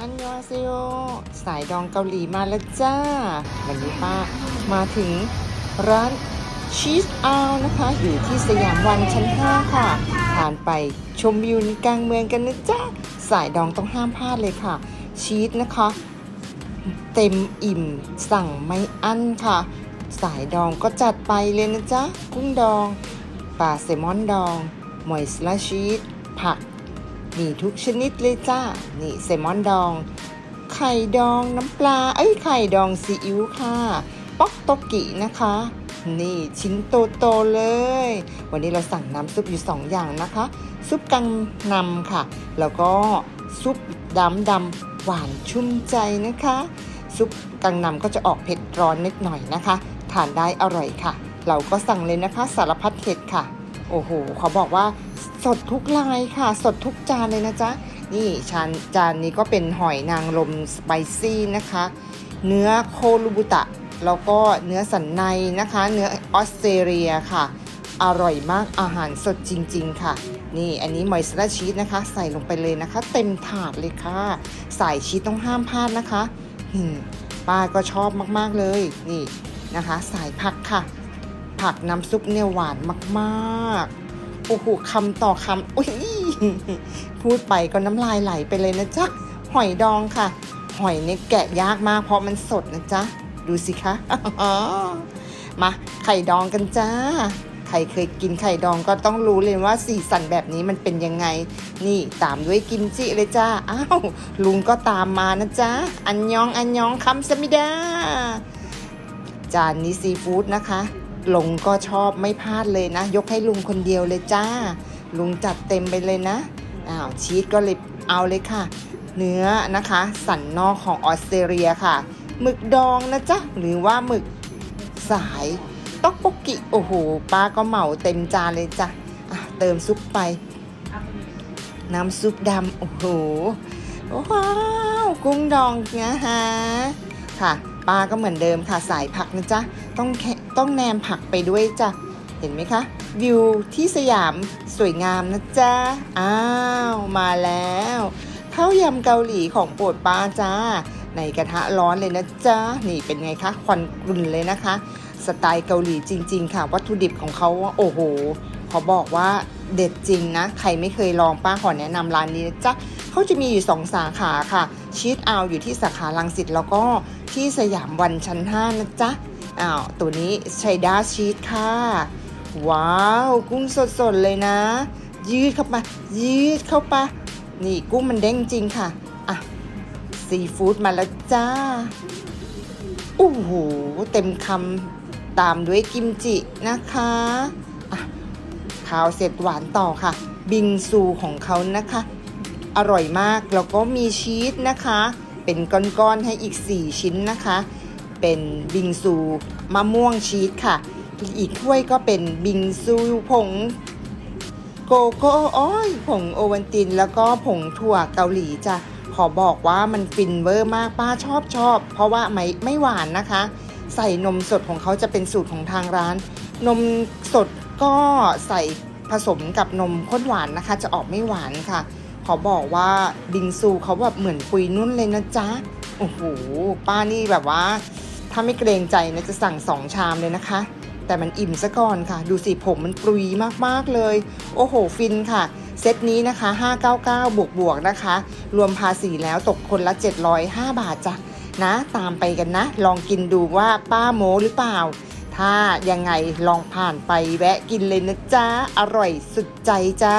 อันยองเซโยสายดองเกาหลีมาแล้วจ้า วันนี้ป้ามาถึงร้านชีสอาวนะคะ อยู่ที่สยามวันชั้น 5 ค่ะผ่านไปชมวิวในกลางเมืองกันนะจ๊ะสายดองต้องห้ามพลาดเลยค่ะ ชีสนะคะ เต็มอิ่มสั่งไม่อั้นค่ะ สายดองก็จัดไปเลยนะจ๊ะกุ้งดองปลาแซลมอนดอง มอยสลาชีสผัก มีทุกชนิดเลยจ้า นี่แซลมอนดอง ไข่ดองน้ำปลา เอ้ยไข่ดองซีอิ๊วค่ะป๊อกโตกินะคะ นี่ชิ้นโตๆเลย วันนี้เราสั่งน้ำซุปอยู่2อย่างนะคะ ซุปกังนำค่ะ แล้วก็ซุปดำดำหวานชุ่มใจนะคะ ซุปกังนำก็จะออกเผ็ดร้อนนิดหน่อยนะคะ ทานได้อร่อยค่ะ เราก็สั่งเลยนะคะสารพัดเผ็ดค่ะ โอ้โหเขาบอกว่าสดทุกลายค่ะ สดทุกจานเลยนะจ๊ะ นี่ชานจานนี้ก็เป็นหอยนางรมสไปซี่นะคะ เนื้อโคลูบุตะ แล้วก็เนื้อสันในนะคะ เนื้อออสเตรเลียค่ะ อร่อยมากอาหารสดจริง ๆ ค่ะ นี่อันนี้มอยส์ลาชีสนะคะ ใส่ลงไปเลยนะคะ เต็มถาดเลยค่ะใส่ชีสต้องห้ามพลาดนะคะป้าก็ชอบมากๆเลย นี่นะคะ สายผักค่ะ ผักน้ำซุปเนี่ยหวานมากๆ โอ้โหคำต่อคำอุ้ยพูดไปก็น้ำลายไหลไปเลยนะจ๊ะ หอยดองค่ะ หอยเนี่ยแกะยากมากเพราะมันสดนะจ๊ะ ดูสิคะมาไข่ดองกันจ้า ใครเคยกินไข่ดองก็ต้องรู้เลยว่าสีสันแบบนี้มันเป็นยังไง นี่ตามด้วยกิมจิเลยจ้า อ้าวลุงก็ตามมานะจ๊ะ อันยองอันยองคำสมิดา จานนี้ซีฟู้ดนะคะ ลงก็ชอบไม่พลาดเลยนะ ยกให้ลุงคนเดียวเลยจ้า ลุงจัดเต็มไปเลยนะอ้าวชีสก็เลยเอาเลยค่ะ เนื้อนะคะ สันนอกของออสเตรเลียค่ะหมึกดองนะจ๊ะหรือว่าหมึกสายต๊อกโปกกิโอ้โหป้าก็เหมาเต็มจานเลยจ้ะะเติมซุปไป น้ำซุปดำโอ้โหว้าวกุ้งดองนะฮะค่ะ ป้าก็เหมือนเดิมค่ะสายผักนะจ๊ะต้องต้องแนมผักไปด้วยจ้ะเห็นไหมคะ วิวที่สยามสวยงามนะจ๊ะอ้าวมาแล้วข้าวยำเกาหลีของโปรดป้าจ้า ในกระทะร้อนเลยนะจ๊ะนี่เป็นไงคะควันกรุ่นเลยนะคะ สไตล์เกาหลีจริง ๆ ค่ะ วัตถุดิบของเขาโอ้โหเขาบอกว่าเด็ดจริงนะ ใครไม่เคยลองป้าขอแนะนำร้านนี้นะจ๊ะเขาจะมีอยู่สองสาขาค่ะชีสเอาอยู่ที่สาขาลังสิตแล้วก็ที่สยามวันชั้น 5 นะจ๊ะอ้าวตัวนี้ชัยดาชีสค่ะ ว้าว กุ้งสดๆเลยนะ ยืดเข้าไปยืดเข้าไปนี่กุ้งมันเด้งจริงค่ะ อะ ซีฟู้ดมาแล้วจ้าโอ้โหเต็มคำ ตามด้วยกิมจินะคะอะข้าวเสร็จหวานต่อค่ะ บิงซูของเขานะคะ อร่อยมาก แล้วก็มีชีสนะคะ เป็นก้อนๆให้อีก 4 ชิ้นนะคะ เป็นบิงซูมะม่วงชีสค่ะ อีกถ้วยก็เป็นบิงซูผงโกโก้อ้อยผงโอวัลติน แล้วก็ผงถั่วเกาหลีจ้ะขอบอกว่ามันฟินเวอร์มากป้าชอบชอบ เพราะว่าไม่ไม่หวานนะคะ ใส่นมสดของเขาจะเป็นสูตรของทางร้าน นมสดก็ใส่ผสมกับนมข้นหวานนะคะ จะออกไม่หวานค่ะ ขอบอกว่าบิงซูเขาแบบเหมือนปุยนุ่นเลยนะจ๊ะโอ้โหป้านี่แบบว่า ถ้าไม่เกรงใจนะจะสั่งสองชามเลยนะคะ แต่มันอิ่มซะก่อนค่ะ ดูสิผมมันปรุยมากๆเลย โอ้โห ฟินค่ะ เซตนี้นะคะ 599 บวกบวกนะคะ รวมภาษีแล้วตกคนละ 705 บาทจ้ะ นะ ตามไปกันนะ ลองกินดูว่าป้าโมหรือเปล่า ถ้ายังไงลองผ่านไปแวะกินเลยนะจ๊ะอร่อยสุดใจจ้า